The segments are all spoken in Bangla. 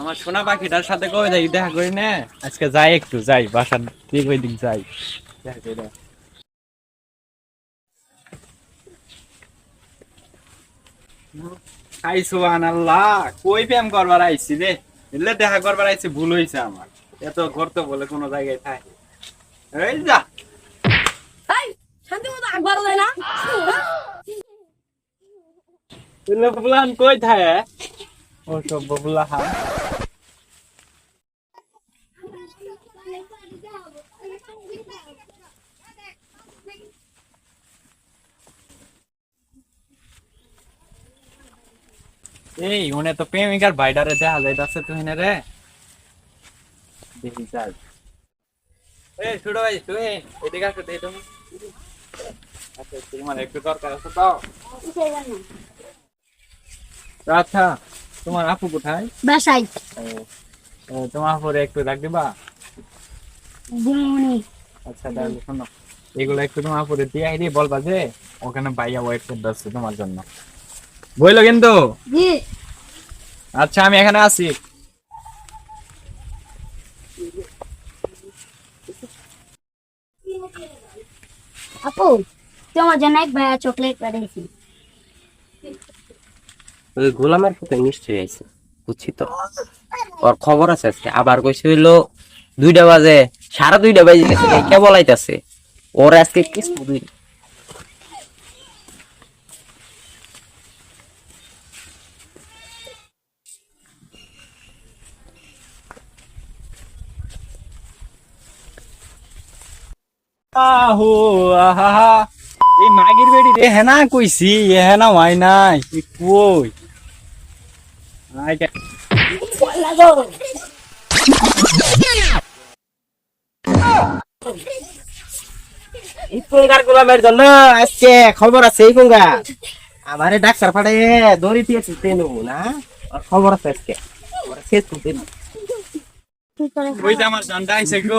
আমার সোনা পাখিটার সাথে কবে যাই? দেখা করি না। আজকে যাই একটু, যাই, বাসার ওই দিক যাই। দেখা করি আল্লাহ কই প্রেম করবার আইছি রে? এলে দেখা করবার আইছি, ভুল হইছে আমার। এত ঘর তো বলে কোনো জায়গায় থাকে। এই যা এই শান্তি মতো একবার যায় না এলে বুলান কই থাকে? ও সব ববুলা হা। এই উনি তো প্রেমিকার বাইডারে দেখা যাইতাছে তুই না রে। দেখি যাই এই ছোট ভাই তুই এদিকে আসো দেই তুমি। আচ্ছা তোমার একটু দরকার আছে তো? আচ্ছা তোমার আপু কোথায়? বাসাই ও, তোমার আপরে একটু রাখ দিবা? আচ্ছা তাহলে শোনো এগুলো একটু তোমার আপরে দিয়ে বলবা যে ওখানে বাইয়া ওয়েট করতেছে তোমার জন্য। বইলো কিন্তু? জি। আচ্ছা আমি এখানে আছি। আপু তোমার জন্য এক ভাইয়া চকলেট পাঠিয়েছি। ওই গোলামের সাথে নিশ্চয়ই আইছে, বুঝছি তো? ওর খবর আছে আজকে। আবার কইছে হইল দুইটা বাজে সারা দুইটা বাজে কে বলাইতাছে? ওর আজকে কিস দুই আহো, আহা এই মাগির বেড়ি রে হেনা কইছি হেনা হয় নাই কই? আই কে- এই পুঙ্গার গোলামের জন্য আজকে খবর আছে এই পুঙ্গা। আমারে ডাক্তার পাঠাইয়ে দড়ি দিয়েছে তেনু না? ওর খবর আছে আজকে। ওর শেষ করতে ওই যে আমার জানটা আইছে গো।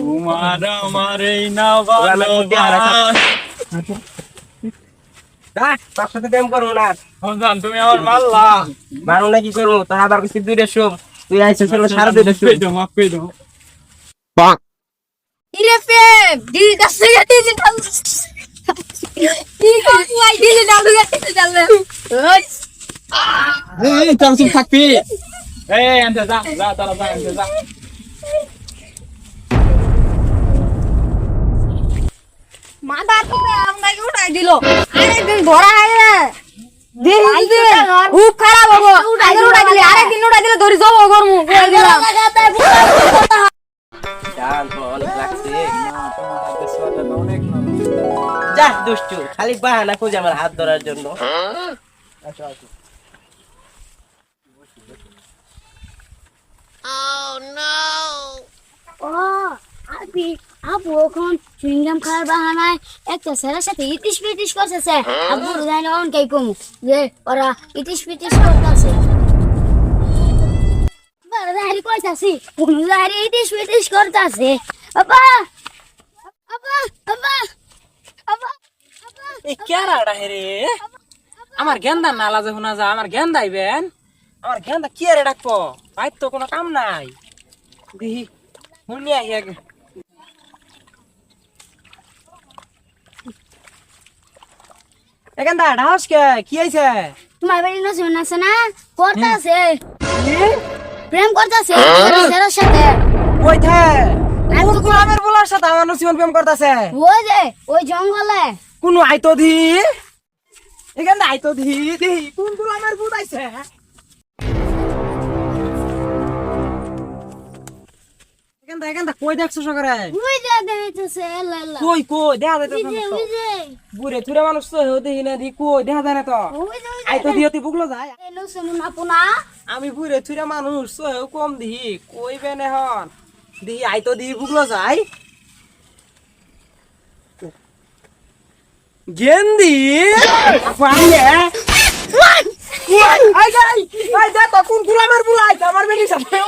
তোমার আমার এই না গোলামের মধ্যে হারা ভালোবাসা। দেখ তোর সাথে প্রেম করব না। সন্তান তুমি আমার মারলা মারো না কি করব? তোর আবার কিছু শুভ তুই আইছিস সারা দুইটা শুভ মাফ করে দাও ইরে প্রেম দিদি কাছ কি করব? এই চল চুপ থাকবি। এই আনতে যা যা তারা যা আনতে যা। মাথা থেকে উঠাই দিল। আরেকদিন ধরা দিন দিন খুব খারাপ হব। আগে উঠাই দিলে আরেকদিন উঠাই দিলে ধরে যাব গরমু বলে দিলাম। জান তো অনেক লাগছে। না তোমার হাতে সোয়াটা তো অনেক নরম। যা দুষ্টু খালি বাহানা খুঁজে আমার হাত ধরার জন্য। আসো আসো ও আপনি আপু এখন চুইংগাম খাওয়ার বাহানায় একটা ছেলের সাথে ইতিস পিটিস করতেছে। আপু জানি না অন কে কমু যে ওরা ইতিস পিটিস করতেছে। ইতিস পিটিস করতেছে। আপা আপা আপা আপা এই কেরাটা হেরে আমার গেন্দা নালা যে শোনা যা আমার গেন্দা আইবেন আমার গেন্দা কি আরে ডাকবো? বাইর তো কোনো কাম নাই। দেখি শুনি আহি আগে এ গেন্দা ঢাস কে? কি আইছে তোমার বাড়ি নজন আছে না করতেছে। প্রেম করতেছে ছেলের সাথে। কই থে কোন গোলামের বলার সাথে আমার নসিমন প্রেম করতেছে? ওই যে ওই জঙ্গলে। কোনো আইতো দি এ গেন্দা আইতো দি দেখি কোন গোলামের বুদ আইছে? এ গেন্দা এ গেন্দা কই দেখছ সকারে ওই এলা এলা কই কই দেখা ওই যাইতেছে না। ওই বুড়ে থুরে মানুষ তো দেখি না দি কই দেখা যায় না তো আই তো যে দিয়তি বুকলো যায় আমি বুড়ে থুরে মানুষ তো কম দিহি কই বেনে হন? দিহি আই তো দিহি বুকলো যায় গেন্দি পানিয়ে আই যাই আই যা তো কোন গুলামের বুলাই আমার বেনি সাথে